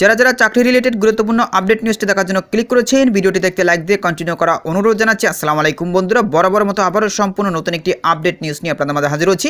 যারা যারা চাকরি রিলেটেড গুরুত্বপূর্ণ আপডেট নিউজটি দেখার জন্য ক্লিক করেছেন, ভিডিওটি দেখতে লাইক দিয়ে কন্টিনিউ করা অনুরোধ জানাচ্ছি। আসসালামু আলাইকুম বন্ধুরা, বরাবর মতো আবারও সম্পূর্ণ নতুন একটি আপডেট নিউজ নিয়ে আপনাদের মাঝে হাজির হচ্ছি।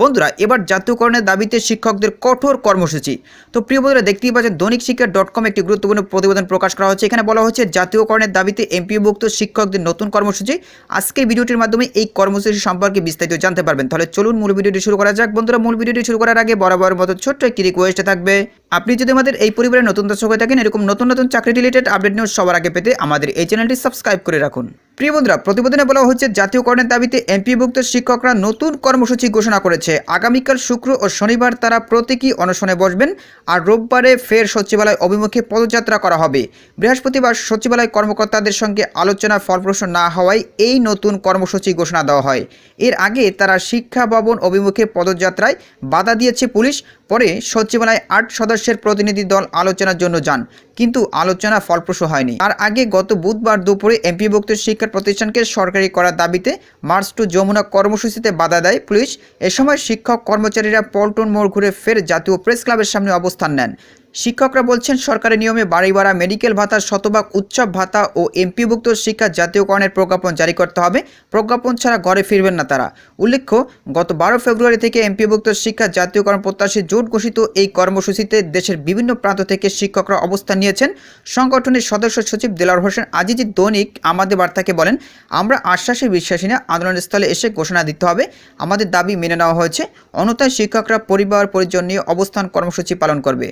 বন্ধুরা, এবার জাতীয়করণের দাবিতে শিক্ষকদের কঠোর কর্মসূচি। তো প্রিয় বন্ধুরা, দেখতেই পাচ্ছেন দৈনিক শিক্ষা ডট কম একটি গুরুত্বপূর্ণ প্রতিবেদন প্রকাশ করা হচ্ছে। এখানে বলা হচ্ছে, জাতীয়করণের দাবিতে এমপিভুক্ত শিক্ষকদের নতুন কর্মসূচি। আজকের ভিডিওটির মাধ্যমে এই কর্মসূচি সম্পর্কে বিস্তারিত জানতে পারবেন। তাহলে চলুন মূল ভিডিওটি শুরু করা যাক। বন্ধুরা, মূল ভিডিওটি শুরু করার আগে বরাবর মতো ছোট্ট একটি রিকোয়েস্ট থাকবে। আপনি যদি আমাদের এই পরিবারে নতুন দর্শক হয়ে থাকেন, এরকম নতুন নতুন চাকরি রিলেটেড আপডেট নিউজ সবার আগে পেতে আমাদের এই চ্যানেলটি সাবস্ক্রাইব করে রাখুন। প্রিয় বন্ধুরা, প্রতিবেদনে বলা হচ্ছে, জাতীয়করণের দাবিতে এমপিভুক্ত শিক্ষকরা নতুন কর্মসূচি ঘোষণা করেছে। আগামীকাল শুক্র ও শনিবার তারা প্রতীকী অনশনে বসবেন, আর রোববারে ফের সচিবালয় অভিমুখে পদযাত্রা করা হবে। বৃহস্পতিবার সচিবালয় কর্মকর্তাদের সঙ্গে আলোচনা ফলপ্রসূ না হওয়ায় এই নতুন কর্মসূচি ঘোষণা দেওয়া হয়। এর আগে তারা শিক্ষা ভবন অভিমুখে পদযাত্রায় বাধা দিয়েছে পুলিশ, পরে সচিবালয় আট সদস্যের প্রতিনিধি দল আলোচনার জন্য যান। কিন্তু আলোচনা ফলপ্রসূ হয়নি। তার আগে গত বুধবার দুপুরে এমপিভুক্ত শিক্ষা প্রতিষ্ঠানকে সরকারি করার দাবিতে মার্চ টু যমুনা কর্মসূচিতে বাধা দেয় পুলিশ। এ সময় শিক্ষক কর্মচারীরা পল্টন মোড় ঘুরে ফের জাতীয় প্রেস ক্লাবের সামনে অবস্থান নেন। শিক্ষকরা বলছেন, সরকারের নিয়মে বাড়ি ভাড়া মেডিকেল ভাতা, শতভাগ উৎসব ভাতা ও এমপিভুক্ত শিক্ষা জাতীয়করণের প্রজ্ঞাপন জারি করতে হবে। প্রজ্ঞাপন ছাড়া ঘরে ফিরবেন না তারা। উল্লেখ্য, গত বারো ফেব্রুয়ারি থেকে এমপিভুক্ত শিক্ষা জাতীয়করণ প্রত্যাশী জোট ঘোষিত এই কর্মসূচিতে দেশের বিভিন্ন প্রান্ত থেকে শিক্ষকরা অবস্থান নিয়েছেন। সংগঠনের সদস্য সচিব দেলার হোসেন আজিজি দৈনিক আমাদের বার্তাকে বলেন, আমরা আশ্বাসে বিশ্বাসী না, আন্দোলনস্থলে এসে ঘোষণা দিতে হবে। আমাদের দাবি মেনে নেওয়া হয়েছে। অন্যথায় শিক্ষকরা পরিবার পরিজন নিয়ে অবস্থান কর্মসূচি পালন করবে।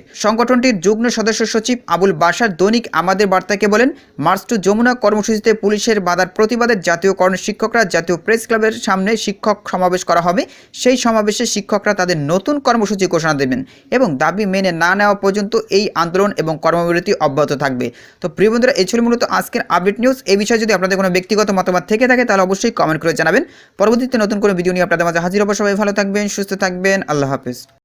সংগঠনটির যুগ্ম সদস্য সচিব আবুল বাসার দৈনিক আমাদের বার্তাকে বলেন, মার্চ টু যমুনা কর্মসূচিতে পুলিশের বাধার প্রতিবাদে জাতীয়করণ শিক্ষকরা জাতীয় প্রেস ক্লাবের সামনে শিক্ষক সমাবেশ করা হবে। সেই সমাবেশে শিক্ষকরা তাদের নতুন কর্মসূচি ঘোষণা দেবেন এবং দাবি মেনে না নেওয়া পর্যন্ত এই আন্দোলন এবং কর্মবিরতি অব্যাহত থাকবে। তো প্রিয় বন্ধুরা, এই ছিল মূলত আজকের আপডেট নিউজ। এই বিষয়ে যদি আপনাদের কোনো ব্যক্তিগত মতামত থেকে থাকে, তাহলে অবশ্যই কমেন্ট করে জানাবেন। পরবর্তীতে নতুন কোনো ভিডিও নিয়ে আপনাদের মাঝে হাজির হব। সবাই ভালো থাকবেন, সুস্থ থাকবেন। আল্লাহ হাফিজ।